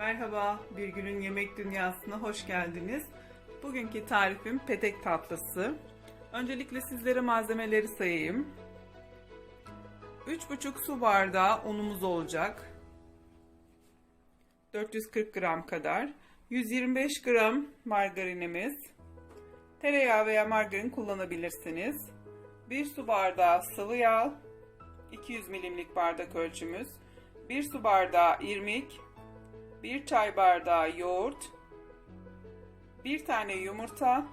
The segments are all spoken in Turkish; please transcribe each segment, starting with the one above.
Merhaba, bir günün yemek dünyasına hoş geldiniz. Bugünkü tarifim petek tatlısı. Öncelikle sizlere malzemeleri sayayım. 3,5 su bardağı unumuz olacak. 440 gram kadar. 125 gram margarinimiz. Tereyağı veya margarin kullanabilirsiniz. 1 su bardağı sıvı yağ. 200 milimlik bardak ölçümüz. 1 su bardağı irmik. 1 çay bardağı yoğurt, 1 tane yumurta,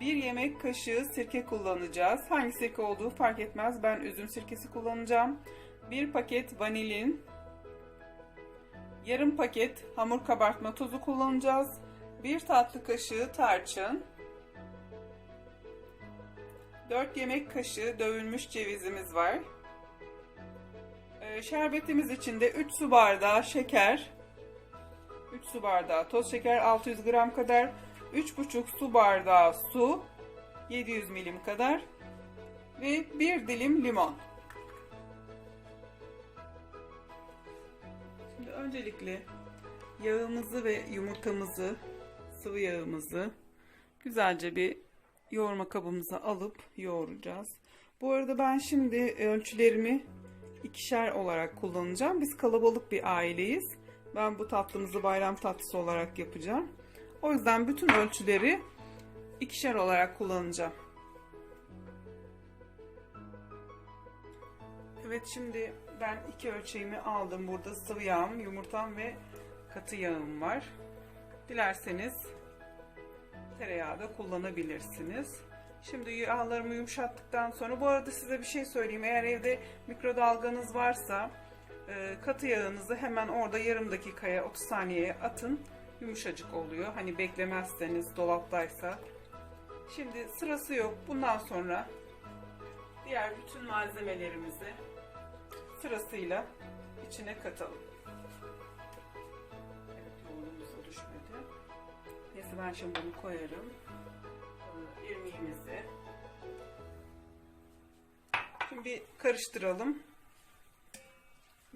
1 yemek kaşığı sirke kullanacağız. Hangi sirke olduğu fark etmez. Ben üzüm sirkesi kullanacağım. 1 paket vanilin, yarım paket hamur kabartma tozu kullanacağız. 1 tatlı kaşığı tarçın, 4 yemek kaşığı dövülmüş cevizimiz var. Ee, Şerbetimiz için de 3 su bardağı şeker, 3 su bardağı toz şeker 600 gram kadar, 3,5 su bardağı su 700 milim kadar ve 1 dilim limon. Şimdi öncelikle yağımızı ve yumurtamızı, sıvı yağımızı güzelce bir yoğurma kabımıza alıp yoğuracağız. Bu arada ben şimdi ölçülerimi ikişer olarak kullanacağım. Biz kalabalık bir aileyiz. Ben bu tatlımızı bayram tatlısı olarak yapacağım. O yüzden bütün ölçüleri ikişer olarak kullanacağım. Evet şimdi ben iki ölçeğimi aldım. Burada sıvı yağım, yumurtam ve katı yağım var. Dilerseniz tereyağı da kullanabilirsiniz. Şimdi yağlarımı yumuşattıktan sonra bu arada size bir şey söyleyeyim. Eğer evde mikrodalganız varsa katı yağınızı hemen orada yarım dakikaya 30 saniyeye atın. Yumuşacık oluyor. Hani beklemezseniz dolaptaysa. Şimdi sırası yok. Bundan sonra diğer bütün malzemelerimizi sırasıyla içine katalım. Evet yoğurdumuz da düşmedi. Neyse ben şimdi bunu koyarım. Ee, İrmiğimizi. Şimdi bir karıştıralım.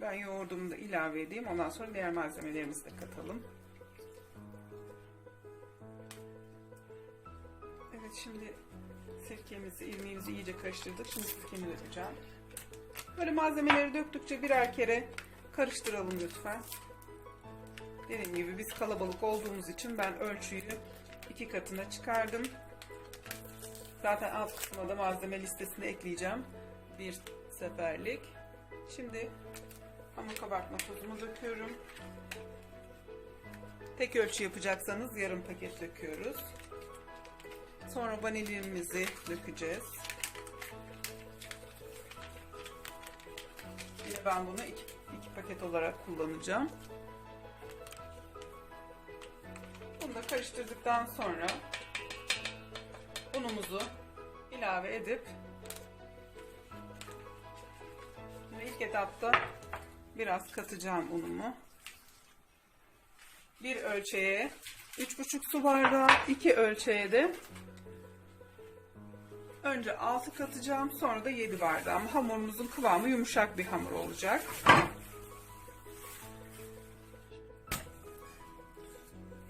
Ben yoğurdumu da ilave edeyim. Ondan sonra diğer malzemelerimizi de katalım. Evet şimdi sirkemizi, irmiğimizi iyice karıştırdık. Şimdi sirkemi dökeceğim. Böyle malzemeleri döktükçe birer kere karıştıralım lütfen. Dediğim gibi biz kalabalık olduğumuz için ben ölçüyü iki katına çıkardım. Zaten alt kısmına da malzeme listesini ekleyeceğim. Bir seferlik. Şimdi hamur kabartma tozumu döküyorum. Tek ölçü yapacaksanız yarım paket döküyoruz. Sonra vanilyamızı dökeceğiz. Yine ben bunu iki, iki paket olarak kullanacağım. Bunu da karıştırdıktan sonra unumuzu ilave edip ilk etapta biraz katacağım unumu. Bir ölçeğe 3,5 su bardağı, iki ölçeğe de önce 6 katacağım, sonra da 7 bardağı. Ama hamurumuzun kıvamı yumuşak bir hamur olacak.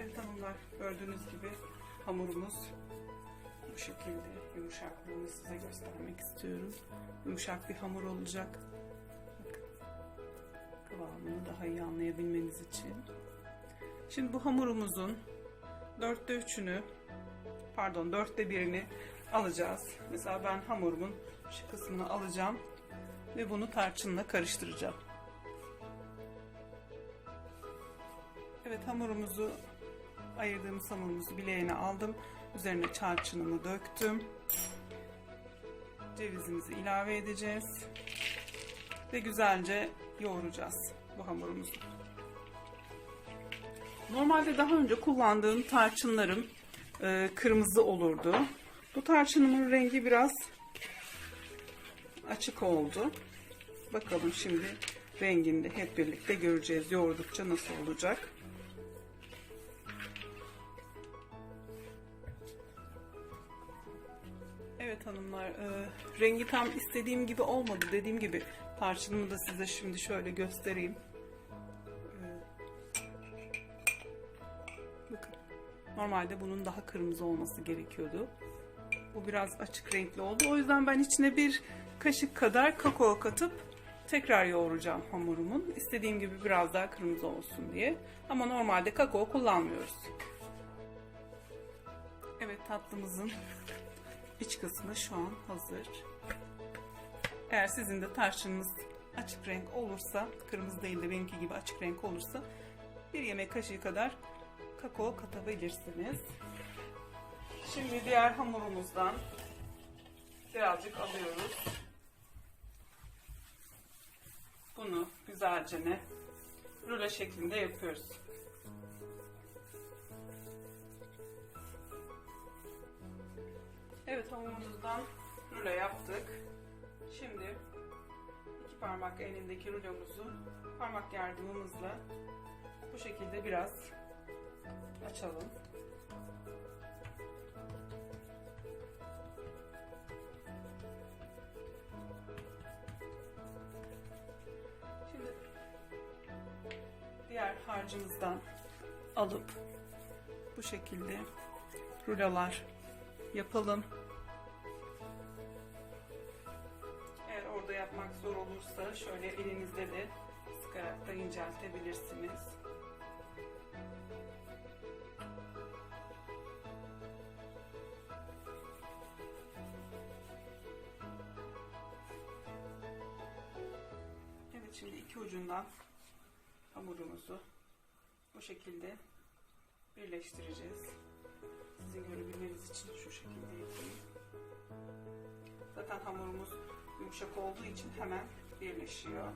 Evet hanımlar, gördüğünüz gibi hamurumuz bu şekilde yumuşaklığını size göstermek istiyorum. Yumuşak bir hamur olacak kıvamını daha iyi anlayabilmeniz için. Şimdi bu hamurumuzun dörtte üçünü pardon dörtte birini alacağız. Mesela ben hamurumun şu kısmını alacağım ve bunu tarçınla karıştıracağım. Evet hamurumuzu ayırdığımız hamurumuzu bileğine aldım. Üzerine tarçınımı döktüm. Cevizimizi ilave edeceğiz. Ve güzelce yoğuracağız bu hamurumuzu. Normalde daha önce kullandığım tarçınlarım e, kırmızı olurdu. Bu tarçınımın rengi biraz açık oldu. Bakalım şimdi rengini de hep birlikte göreceğiz. Yoğurdukça nasıl olacak. Evet hanımlar, e, rengi tam istediğim gibi olmadı. Dediğim gibi tarçınımı da size şimdi şöyle göstereyim. E, Normalde bunun daha kırmızı olması gerekiyordu. Bu biraz açık renkli oldu. O yüzden ben içine bir kaşık kadar kakao katıp tekrar yoğuracağım hamurumun. İstediğim gibi biraz daha kırmızı olsun diye. Ama normalde kakao kullanmıyoruz. Evet tatlımızın iç kısmı şu an hazır. Eğer sizin de tarçınınız açık renk olursa, kırmızı değil de benimki gibi açık renk olursa bir yemek kaşığı kadar kakao katabilirsiniz. Şimdi diğer hamurumuzdan birazcık alıyoruz. Bunu güzelce ne rulo şeklinde yapıyoruz. Evet hamurumuzdan rulo yaptık. Şimdi iki parmak elindeki rulomuzu parmak yardımımızla bu şekilde biraz açalım. Şimdi diğer harcımızdan alıp bu şekilde rulolar yapalım. Yapmak zor olursa şöyle elinizde de sıkarak da inceltebilirsiniz. Evet şimdi iki ucundan hamurumuzu bu şekilde birleştireceğiz. Sizin görebilmeniz için şu şekilde yapayım. Zaten hamurumuz yumuşak olduğu için hemen birleşiyor.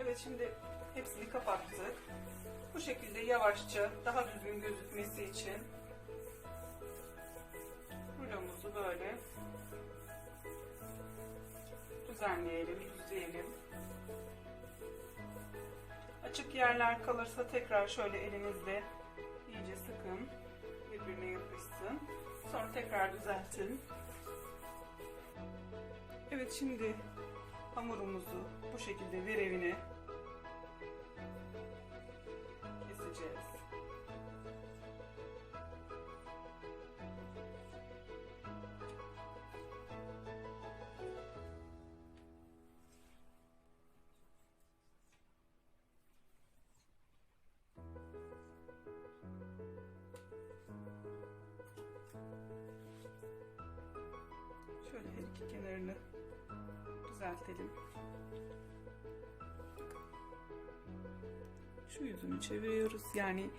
Evet şimdi hepsini kapattık. Bu şekilde yavaşça daha düzgün gözükmesi için rulomuzu böyle düzenleyelim, düzleyelim. Açık yerler kalırsa tekrar şöyle elinizle iyice sıkın. Birbirine yapışsın. Sonra tekrar düzeltin. Evet şimdi hamurumuzu bu şekilde verevine keseceğiz. Kenarını düzeltelim. Şu yüzünü çeviriyoruz. Yani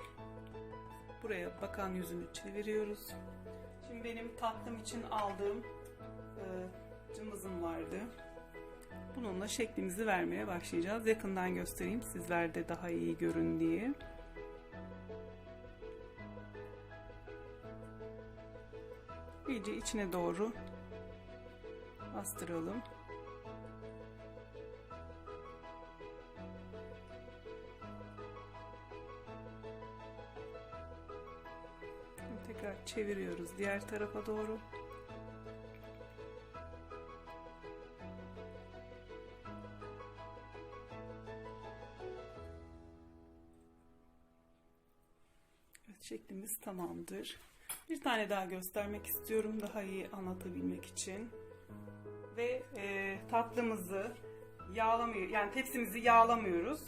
buraya bakan yüzünü çeviriyoruz. Şimdi benim tatlım için aldığım e, cımbızım vardı. Bununla şeklimizi vermeye başlayacağız. Yakından göstereyim sizler de daha iyi görün diye. İyice içine doğru bastıralım. Tekrar çeviriyoruz diğer tarafa doğru. Şeklimiz tamamdır. Bir tane daha göstermek istiyorum daha iyi anlatabilmek için. Ve e, tatlımızı yağlamıyor, yani tepsimizi yağlamıyoruz.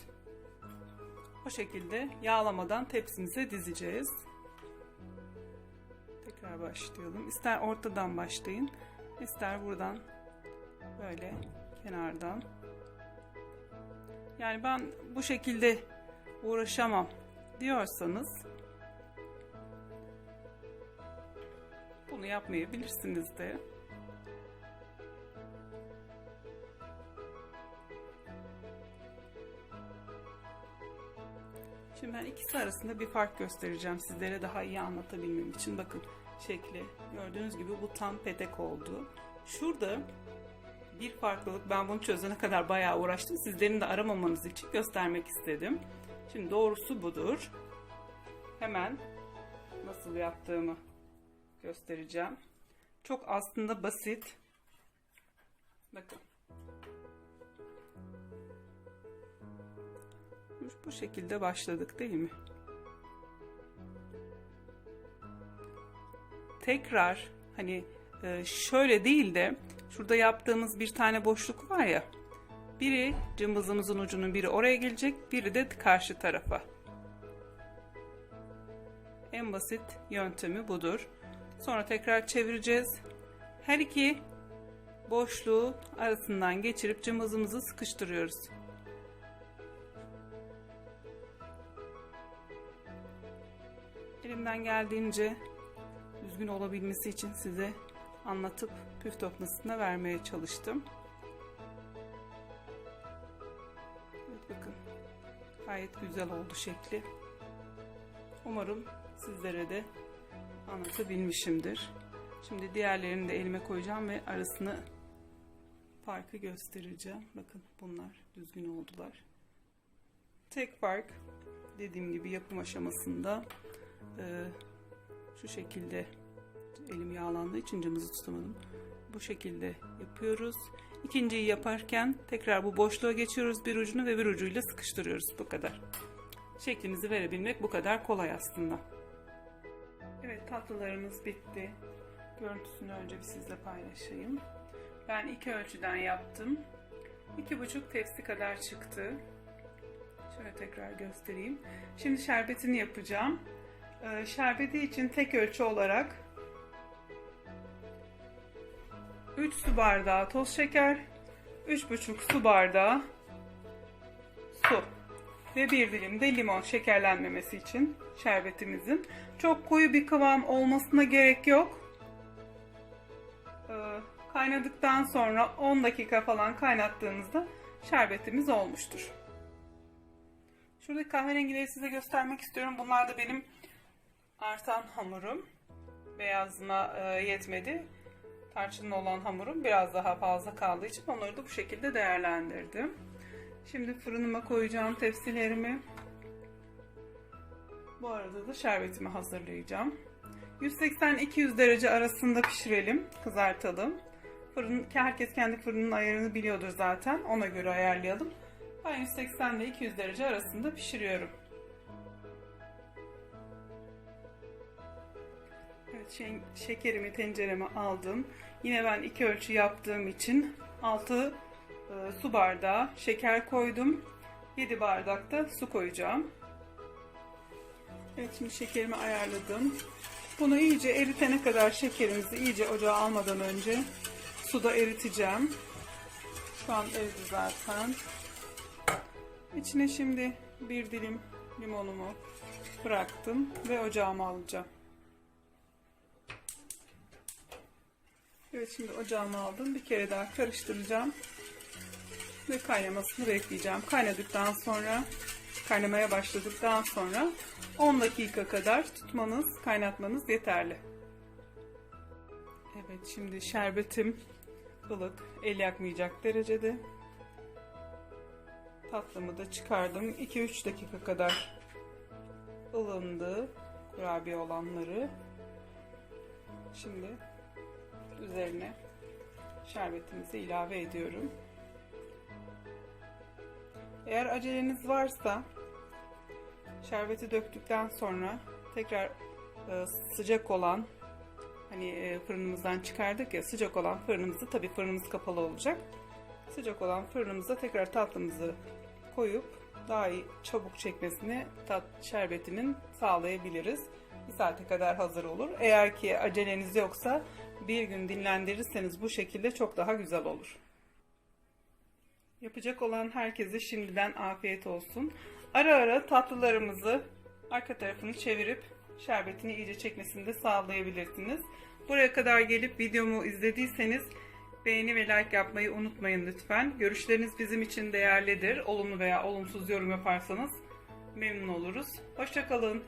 O şekilde yağlamadan tepsimize dizeceğiz. Tekrar başlayalım. İster ortadan başlayın, ister buradan böyle kenardan. Yani ben bu şekilde uğraşamam diyorsanız bunu yapmayabilirsiniz de. Şimdi ben ikisi arasında bir fark göstereceğim sizlere daha iyi anlatabilmem için. Bakın şekli gördüğünüz gibi bu tam petek oldu. Şurada bir farklılık ben bunu çözene kadar bayağı uğraştım. Sizlerin de aramamanız için göstermek istedim. Şimdi doğrusu budur. Hemen nasıl yaptığımı göstereceğim. Çok aslında basit. Bakın. Bu şekilde başladık değil mi? Tekrar hani e, şöyle değil de şurada yaptığımız bir tane boşluk var ya. Biri cımbızımızın ucunun biri oraya gelecek, biri de karşı tarafa. En basit yöntemi budur. Sonra tekrar çevireceğiz. Her iki boşluğu arasından geçirip cımbızımızı sıkıştırıyoruz. Elimden geldiğince düzgün olabilmesi için size anlatıp püf noktasına vermeye çalıştım. Evet bakın gayet güzel oldu şekli. Umarım sizlere de anlatabilmişimdir. Şimdi diğerlerini de elime koyacağım ve arasını farkı göstereceğim. Bakın bunlar düzgün oldular. Tek fark dediğim gibi yapım aşamasında e, şu şekilde elim yağlandığı için cımbızı tutamadım. Bu şekilde yapıyoruz. İkinciyi yaparken tekrar bu boşluğa geçiyoruz bir ucunu ve bir ucuyla sıkıştırıyoruz. Bu kadar. Şeklimizi verebilmek bu kadar kolay aslında. Evet tatlılarımız bitti. Görüntüsünü önce bir sizle paylaşayım. Ben iki ölçüden yaptım. İki buçuk tepsi kadar çıktı. Şöyle tekrar göstereyim. Şimdi şerbetini yapacağım. Ee, şerbeti için tek ölçü olarak 3 su bardağı toz şeker, 3,5 su bardağı su ve bir dilim de limon şekerlenmemesi için şerbetimizin. Çok koyu bir kıvam olmasına gerek yok. Ee, kaynadıktan sonra 10 dakika falan kaynattığımızda şerbetimiz olmuştur. Şuradaki kahverengileri size göstermek istiyorum. Bunlar da benim artan hamurum. Beyazıma e, yetmedi. Tarçınlı olan hamurum biraz daha fazla kaldığı için onları da bu şekilde değerlendirdim. Şimdi fırınıma koyacağım tepsilerimi. Bu arada da şerbetimi hazırlayacağım. 180-200 derece arasında pişirelim, kızartalım. Fırın, herkes kendi fırının ayarını biliyordur zaten. Ona göre ayarlayalım. Ben 180 ile 200 derece arasında pişiriyorum. Şey, şekerimi tencereme aldım. Yine ben iki ölçü yaptığım için 6 e, su bardağı şeker koydum. 7 bardak da su koyacağım. Evet şimdi şekerimi ayarladım. Bunu iyice eritene kadar şekerimizi iyice ocağa almadan önce suda eriteceğim. Şu an eridi zaten. İçine şimdi bir dilim limonumu bıraktım ve ocağıma alacağım. Evet şimdi ocağıma aldım. Bir kere daha karıştıracağım. Ve kaynamasını bekleyeceğim. Kaynadıktan sonra kaynamaya başladıktan sonra 10 dakika kadar tutmanız, kaynatmanız yeterli. Evet şimdi şerbetim ılık, el yakmayacak derecede. Tatlımı da çıkardım. 2-3 dakika kadar ılındı kurabiye olanları. Şimdi üzerine şerbetimizi ilave ediyorum. Eğer aceleniz varsa şerbeti döktükten sonra tekrar e, sıcak olan hani e, fırınımızdan çıkardık ya sıcak olan fırınımızı tabi fırınımız kapalı olacak. Sıcak olan fırınımıza tekrar tatlımızı koyup daha iyi çabuk çekmesini tat şerbetinin sağlayabiliriz. Bir saate kadar hazır olur. Eğer ki aceleniz yoksa bir gün dinlendirirseniz bu şekilde çok daha güzel olur. Yapacak olan herkese şimdiden afiyet olsun. Ara ara tatlılarımızı arka tarafını çevirip şerbetini iyice çekmesini de sağlayabilirsiniz. Buraya kadar gelip videomu izlediyseniz beğeni ve like yapmayı unutmayın lütfen. Görüşleriniz bizim için değerlidir. Olumlu veya olumsuz yorum yaparsanız memnun oluruz. Hoşçakalın.